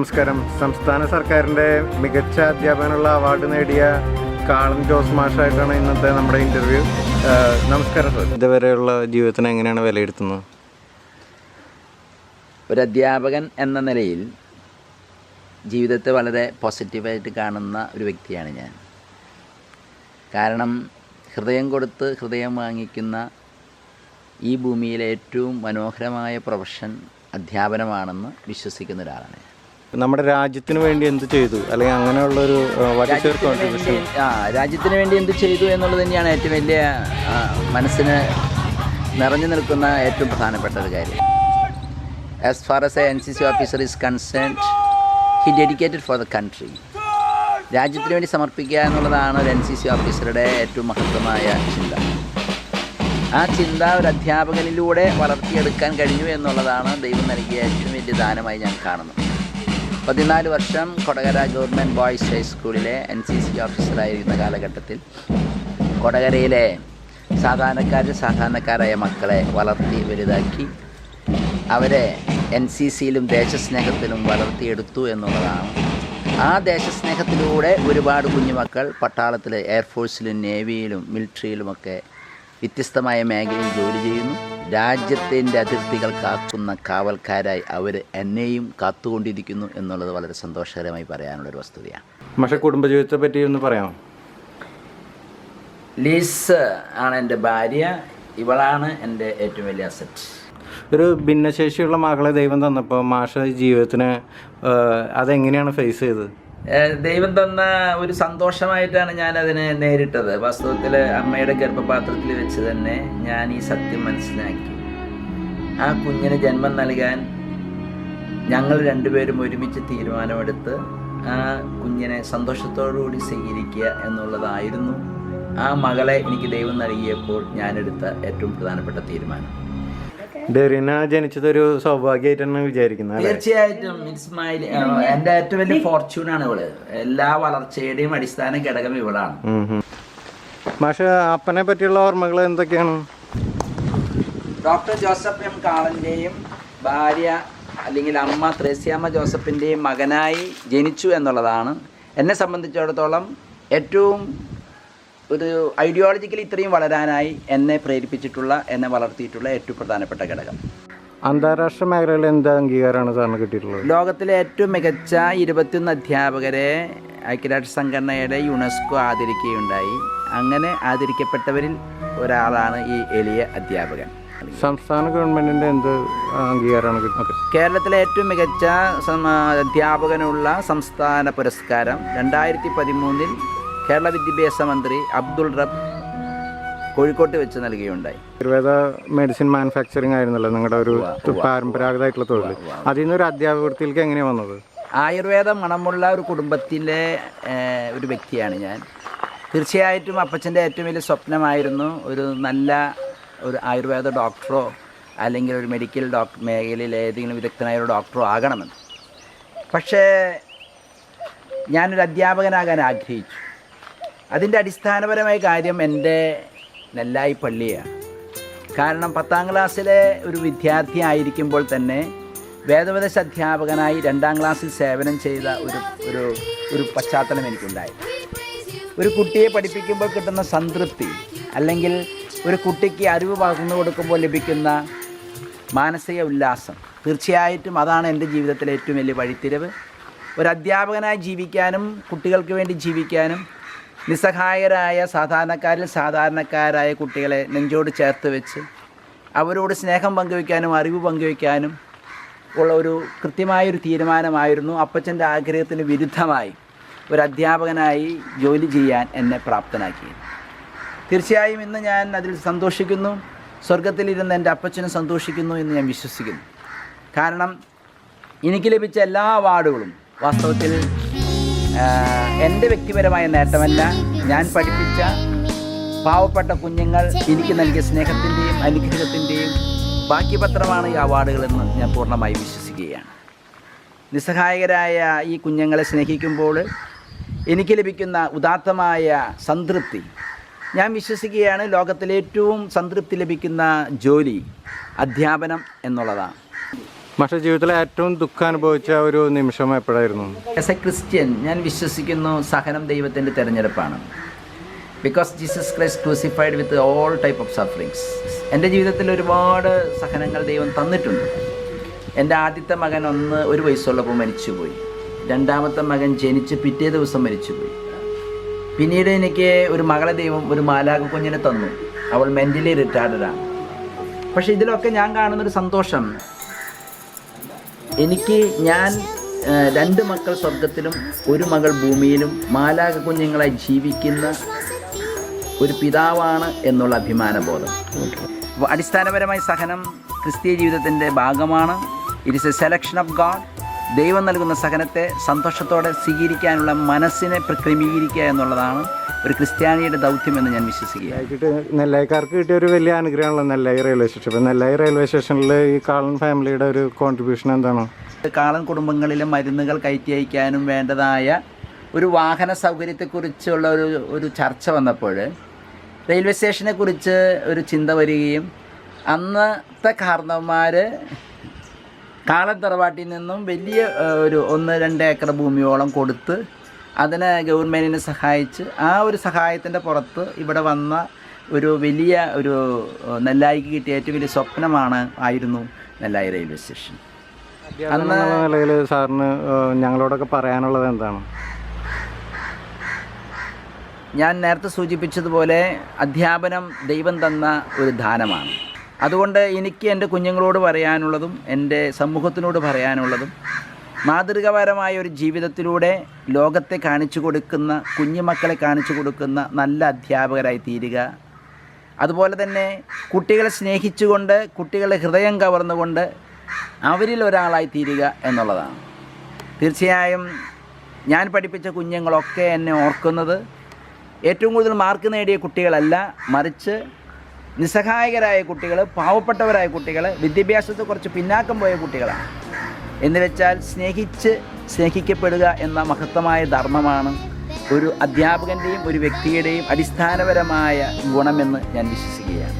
നമസ്കാരം. സംസ്ഥാന സർക്കാരിന്റെ മികച്ച അധ്യാപകനുള്ള അവാർഡ് നേടിയ കാളൻ ജോസ് മാഷായിട്ടാണ് ഇന്നത്തെ നമ്മുടെ ഇന്റർവ്യൂ നമസ്കാരം സർ. ഇതുവരെയുള്ള ജീവിതത്തിനെ എങ്ങനെയാണ് വിലയിരുത്തുന്നത്? ഒരു അധ്യാപകൻ എന്ന നിലയിൽ ജീവിതത്തെ വളരെ പോസിറ്റീവായിട്ട് കാണുന്ന ഒരു വ്യക്തിയാണ് ഞാൻ. കാരണം ഹൃദയം കൊടുത്ത് ഹൃദയം വാങ്ങിക്കുന്ന ഈ ഭൂമിയിലെ ഏറ്റവും മനോഹരമായ പ്രൊഫഷൻ അധ്യാപനമാണെന്ന് വിശ്വസിക്കുന്ന ഒരാളാണ് ഞാൻ. നമ്മുടെ രാജ്യത്തിന് വേണ്ടി എന്ത് ചെയ്തു? അല്ലെങ്കിൽ അങ്ങനെയുള്ളൊരു ഒരു കോൺട്രിബ്യൂഷൻ ആ രാജ്യത്തിന് വേണ്ടി എന്ത് ചെയ്തു എന്നുള്ളത് തന്നെയാണ് ഏറ്റവും വലിയ ആ, മനസ്സിന് നിറഞ്ഞു നിൽക്കുന്ന ഏറ്റവും പ്രധാനപ്പെട്ട ഒരു കാര്യം. As far as a N C C officer is concern he dedicated for the country രാജ്യത്തിന് വേണ്ടി സമർപ്പിക്കുക എന്നുള്ളതാണ് ഒരു എൻ സി സി ഓഫീസറുടെ ഏറ്റവും മഹത്വമായ ചിന്ത. ആ ചിന്ത ഒരു അധ്യാപകനിലൂടെ വളർത്തിയെടുക്കാൻ കഴിഞ്ഞു എന്നുള്ളതാണ് ദൈവം നൽകിയ ഏറ്റവും വലിയ ദാനമായി ഞാൻ കാണുന്നത്. പതിനാല് വർഷം കൊടകര ഗവൺമെന്റ് ബോയ്സ് ഹൈസ്കൂളിലെ എൻ സി സി ഓഫീസറായിരുന്ന കാലഘട്ടത്തിൽ കൊടകരയിലെ സാധാരണക്കാരിൽ സാധാരണക്കാരായ മക്കളെ വളർത്തി വലുതാക്കി അവരെ എൻ സി സിയിലും ദേശസ്നേഹത്തിലും വളർത്തിയെടുത്തു എന്നുള്ളതാണ്. ആ ദേശസ്നേഹത്തിലൂടെ ഒരുപാട് കുഞ്ഞുമക്കൾ പട്ടാളത്തിൽ എയർഫോഴ്സിലും നേവിയിലും മിലിറ്ററിയിലുമൊക്കെ വ്യത്യസ്തമായ മേഖലയിൽ ജോലി ചെയ്യുന്നു. രാജ്യത്തിന്റെ അതിർത്തികൾ കാക്കുന്ന കാവൽക്കാരായി അവർ എന്നെയും കാത്തുകൊണ്ടിരിക്കുന്നു എന്നുള്ളത് വളരെ സന്തോഷകരമായി പറയാനുള്ളൊരു വസ്തുതയാണ്. പക്ഷേ കുടുംബജീവിതത്തെ പറ്റി ഒന്ന് പറയാമോ? ലീസ് ആണ് എന്റെ ഭാര്യ. ഇവളാണ് എന്റെ ഏറ്റവും വലിയ അസറ്റ് ഒരു ഭിന്നശേഷിയുള്ള മകളെ ദൈവം തന്നപ്പോൾ മാഷ ജീവിതത്തിന് അതെങ്ങനെയാണ് ഫേസ് ചെയ്തത്? ദൈവം തന്ന ഒരു സന്തോഷമായിട്ടാണ് ഞാൻ അതിനെ നേരിട്ടത്. വാസ്തവത്തിൽ അമ്മയുടെ ഗർഭപാത്രത്തിൽ വെച്ച് തന്നെ ഞാൻ ഈ സത്യം മനസ്സിലാക്കി. ആ കുഞ്ഞിന് ജന്മം നൽകാൻ ഞങ്ങൾ രണ്ടുപേരും ഒരുമിച്ച് തീരുമാനമെടുത്ത് ആ കുഞ്ഞിനെ സന്തോഷത്തോടുകൂടി സ്വീകരിക്കുക എന്നുള്ളതായിരുന്നു ആ മകളെ എനിക്ക് ദൈവം നൽകിയപ്പോൾ ഞാനെടുത്ത ഏറ്റവും പ്രധാനപ്പെട്ട തീരുമാനം. ഡെറിന ജനിച്ചത് ഒരു സൗഭാഗ്യമായിട്ടാണ് വിചാരിക്കുന്നത് തീർച്ചയായിട്ടും. ഇറ്റ്സ് മൈ എന്റെ ഏറ്റവും വലിയ ഫോർച്യൂൺ ആണ് ഇവൾ. എല്ലാ വളർച്ചയുടെയും അടിസ്ഥാന ഘടകം ഇവളാണ്. ഉം. അപ്പനെ പറ്റിയുള്ള ഓർമ്മകൾ എന്തൊക്കെയാണ്? ഡോക്ടർ ജോസഫ് എം കാളന്റെയും ഭാര്യ അല്ലെങ്കിൽ അമ്മ ത്രേസ്യാമ്മ ജോസഫിന്റെയും മകനായി ജനിച്ചു എന്നുള്ളതാണ്. എന്നെ സംബന്ധിച്ചിടത്തോളം ഏറ്റവും ഒരു ഐഡിയോളജിക്കലി ഇത്രയും വളരാനായി എന്നെ പ്രേരിപ്പിച്ചിട്ടുള്ള എന്നെ വളർത്തിയിട്ടുള്ള ഏറ്റവും പ്രധാനപ്പെട്ട ഘടകം. അന്താരാഷ്ട്ര മേഖലയിൽ എന്ത് അംഗീകാരമാണ് സാറിന് കിട്ടിയിട്ടുള്ളത്? ലോകത്തിലെ ഏറ്റവും മികച്ച ഇരുപത്തിയൊന്ന് അധ്യാപകരെ ഐക്യരാഷ്ട്ര സംഘടനയുടെ യുനെസ്കോ ആദരിക്കുകയുണ്ടായി. അങ്ങനെ ആദരിക്കപ്പെട്ടവരിൽ ഒരാളാണ് ഈ എളിയ അധ്യാപകൻ. സംസ്ഥാന ഗവൺമെന്റിന്റെ എന്ത് അംഗീകാരമാണ് കിട്ടുന്നത്? കേരളത്തിലെ ഏറ്റവും മികച്ച അധ്യാപകനുള്ള സംസ്ഥാന പുരസ്കാരം രണ്ടായിരത്തി പതിമൂന്നിൽ കേരള വിദ്യാഭ്യാസ മന്ത്രി അബ്ദുൾ റബ് കോഴിക്കോട്ട് വെച്ച് നൽകുകയുണ്ടായി ആയുർവേദ മെഡിസിൻ മാനുഫാക്ചറിങ് ആയിരുന്നല്ലോ നിങ്ങളുടെ ഒരു പരമ്പരാഗതമായിട്ടുള്ള തൊഴിൽ അതിൽ നിന്ന് ഒരു അധ്യാപക എങ്ങനെയാണ് വന്നത്? ആയുർവേദ മണമുള്ള ഒരു കുടുംബത്തിലെ ഒരു വ്യക്തിയാണ് ഞാൻ. തീർച്ചയായിട്ടും അപ്പച്ചന്റെ ഏറ്റവും വലിയ സ്വപ്നമായിരുന്നു ഒരു നല്ല ഒരു ആയുർവേദ ഡോക്ടറോ അല്ലെങ്കിൽ ഒരു മെഡിക്കൽ ഡോക്ടർ മേഖലയിൽ ഏതെങ്കിലും വിദഗ്ധനായ ഒരു ഡോക്ടറോ ആകണമെന്ന്. പക്ഷേ ഞാനൊരു അധ്യാപകനാകാൻ ആഗ്രഹിച്ചു. അതിന്റെ അടിസ്ഥാനപരമായ കാര്യം എന്റെ നെല്ലായി പള്ളിയാണ്. കാരണം പത്താം ക്ലാസ്സിലെ ഒരു വിദ്യാർത്ഥി ആയിരിക്കുമ്പോൾ തന്നെ വേദോപദേശ അധ്യാപകനായി രണ്ടാം ക്ലാസ്സിൽ സേവനം ചെയ്ത ഒരു ഒരു ഒരു പശ്ചാത്തലം എനിക്കുണ്ടായി ഒരു കുട്ടിയെ പഠിപ്പിക്കുമ്പോൾ കിട്ടുന്ന സംതൃപ്തി അല്ലെങ്കിൽ ഒരു കുട്ടിക്ക് അറിവ് പകർന്നു കൊടുക്കുമ്പോൾ ലഭിക്കുന്ന മാനസിക ഉല്ലാസം തീർച്ചയായിട്ടും അതാണ് എന്റെ ജീവിതത്തിലെ ഏറ്റവും വലിയ വഴിത്തിരിവ്. ഒരു അധ്യാപകനായി ജീവിക്കാനും കുട്ടികൾക്ക് വേണ്ടി ജീവിക്കാനും നിസ്സഹായരായ സാധാരണക്കാരിൽ സാധാരണക്കാരായ കുട്ടികളെ നെഞ്ചോട് ചേർത്ത് വെച്ച് അവരോട് സ്നേഹം പങ്കുവയ്ക്കാനും അറിവ് പങ്കുവയ്ക്കാനും ഉള്ള ഒരു കൃത്യമായൊരു തീരുമാനമായിരുന്നു. അപ്പച്ചന്റെ ആഗ്രഹത്തിന് വിരുദ്ധമായി ഒരു അധ്യാപകനായി ജോലി ചെയ്യാൻ എന്നെ പ്രാപ്തനാക്കിയത് തീർച്ചയായും ഇന്ന് ഞാൻ അതിൽ സന്തോഷിക്കുന്നു. സ്വർഗത്തിലിരുന്ന് എന്റെ അപ്പച്ചനും സന്തോഷിക്കുന്നു എന്ന് ഞാൻ വിശ്വസിക്കുന്നു. കാരണം എനിക്ക് ലഭിച്ച എല്ലാ അവാർഡുകളും വാസ്തവത്തിൽ എന്റെ വ്യക്തിപരമായ നേട്ടമല്ല. ഞാൻ പഠിപ്പിച്ച പാവപ്പെട്ട കുഞ്ഞുങ്ങൾ എനിക്ക് നൽകിയ സ്നേഹത്തിന്റെയും അനുഗ്രഹത്തിന്റെയും ബാക്കി പത്രമാണ് ഈ അവാർഡുകളെന്ന് ഞാൻ പൂർണമായി വിശ്വസിക്കുകയാണ്. നിസ്സഹായകരായ ഈ കുഞ്ഞുങ്ങളെ സ്നേഹിക്കുമ്പോൾ എനിക്ക് ലഭിക്കുന്ന ഉദാത്തമായ സംതൃപ്തി. ഞാൻ വിശ്വസിക്കുകയാണ് ലോകത്തിലെ ഏറ്റവും സംതൃപ്തി ലഭിക്കുന്ന ജോലി അധ്യാപനം എന്നുള്ളതാണ്. മാഷ ജീവിതത്തിലെ ഏറ്റവും ദുഃഖം അനുഭവിച്ച ഒരു നിമിഷം എപ്പോഴായിരുന്നു? ആസ് എ ക്രിസ്ത്യൻ ഞാൻ വിശ്വസിക്കുന്നു സഹനം ദൈവത്തിന്റെ തിരഞ്ഞെടുപ്പാണ്. Because Jesus Christ crucified with all type of sufferings എന്റെ ജീവിതത്തിൽ ഒരുപാട് സഹനങ്ങൾ ദൈവം തന്നിട്ടുണ്ട്. എന്റെ ആദ്യത്തെ മകൻ ഒന്ന് ഒരു വയസ്സുള്ളപ്പോൾ മരിച്ചുപോയി. രണ്ടാമത്തെ മകൻ ജനിച്ച് പിറ്റേ ദിവസം മരിച്ചുപോയി. പിന്നീട് എനിക്ക് ഒരു മകളെ ദൈവം ഒരു മാലാക കുഞ്ഞിനെ തന്നു. അവൾ മെന്റലി റിട്ടയർഡാണ് പക്ഷേ ഇതിലൊക്കെ ഞാൻ കാണുന്നൊരു സന്തോഷം എനിക്ക് ഞാൻ രണ്ട് മക്കൾ സ്വർഗത്തിലും ഒരു മകൾ ഭൂമിയിലും മാലാക കുഞ്ഞുങ്ങളെ ജീവിക്കുന്ന ഒരു പിതാവാണ് എന്നുള്ള അഭിമാനബോധം. അടിസ്ഥാനപരമായി സഹനം ക്രിസ്തീയ ജീവിതത്തിന്റെ ഭാഗമാണ്. It is a selection of God ദൈവം നൽകുന്ന സഹനത്തെ സന്തോഷത്തോടെ സ്വീകരിക്കാനുള്ള മനസ്സിനെ ക്രമീകരിക്കുക എന്നുള്ളതാണ് ഒരു ക്രിസ്ത്യാനിയുടെ ദൗത്യമെന്ന് ഞാൻ വിശ്വസിക്കുക നെല്ലായിക്കാർക്ക് കിട്ടിയ ഒരു വലിയ അനുഗ്രഹമാണല്ലോ നെല്ലായി റെയിൽവേ സ്റ്റേഷൻ ഇപ്പോൾ നെല്ലായി റെയിൽവേ സ്റ്റേഷനിൽ ഈ കാളൻ ഫാമിലിയുടെ ഒരു കോൺട്രിബ്യൂഷൻ എന്താണ്? കാളൻ കുടുംബങ്ങളിലെ മരുന്നുകൾ കയറ്റി അയക്കാനും വേണ്ടതായ ഒരു വാഹന സൗകര്യത്തെക്കുറിച്ചുള്ള ഒരു ഒരു ചർച്ച വന്നപ്പോൾ റെയിൽവേ സ്റ്റേഷനെക്കുറിച്ച് ഒരു ചിന്ത വരികയും അന്നത്തെ കാരണവന്മാർ കാളൻ തറവാട്ടിൽ നിന്നും വലിയ ഒരു ഒന്ന് രണ്ട് ഏക്കർ ഭൂമിയോളം കൊടുത്ത് അതിനെ ഗവൺമെന്റിനെ സഹായിച്ച് ആ ഒരു സഹായത്തിന്റെ പുറത്ത് ഇവിടെ വന്ന ഒരു വലിയ ഒരു നെല്ലായിക്ക് കിട്ടിയ ഏറ്റവും വലിയ സ്വപ്നമാണ് ആയിരുന്നു നെല്ലായി റെയിൽവേ സ്റ്റേഷൻ. അന്ന് നിലയിൽ സാറിന് ഞങ്ങളോടൊക്കെ പറയാനുള്ളത് എന്താണ്? ഞാൻ നേരത്തെ സൂചിപ്പിച്ചതുപോലെ അധ്യാപനം ദൈവം തന്ന ഒരു ദാനമാണ്. അതുകൊണ്ട് എനിക്ക് എന്റെ കുഞ്ഞുങ്ങളോട് പറയാനുള്ളതും എന്റെ സമൂഹത്തിനോട് പറയാനുള്ളതും മാതൃകാപരമായ ഒരു ജീവിതത്തിലൂടെ ലോകത്തെ കാണിച്ചു കൊടുക്കുന്ന കുഞ്ഞുമക്കളെ കാണിച്ചു കൊടുക്കുന്ന നല്ല അധ്യാപകരായി തീരുക. അതുപോലെ തന്നെ കുട്ടികളെ സ്നേഹിച്ചുകൊണ്ട് കുട്ടികളുടെ ഹൃദയം കവർന്നുകൊണ്ട് അവരിൽ ഒരാളായി തീരുക എന്നുള്ളതാണ്. തീർച്ചയായും ഞാൻ പഠിപ്പിച്ച കുഞ്ഞുങ്ങളൊക്കെ എന്നെ ഓർക്കുന്നത് ഏറ്റവും കൂടുതൽ മാർക്ക് നേടിയ കുട്ടികളല്ല മറിച്ച് നിസ്സഹായകരായ കുട്ടികൾ പാവപ്പെട്ടവരായ കുട്ടികൾ വിദ്യാഭ്യാസത്തെ കുറച്ച് പിന്നാക്കം പോയ കുട്ടികളാണ് എന്ന് വെച്ചാൽ സ്നേഹിച്ച് സ്നേഹിക്കപ്പെടുക എന്ന മഹത്തമായ ധർമ്മമാണ് ഒരു അധ്യാപകന്റെയും ഒരു വ്യക്തിയുടെയും അടിസ്ഥാനപരമായ ഗുണമെന്ന് ഞാൻ വിശ്വസിക്കുകയാണ്.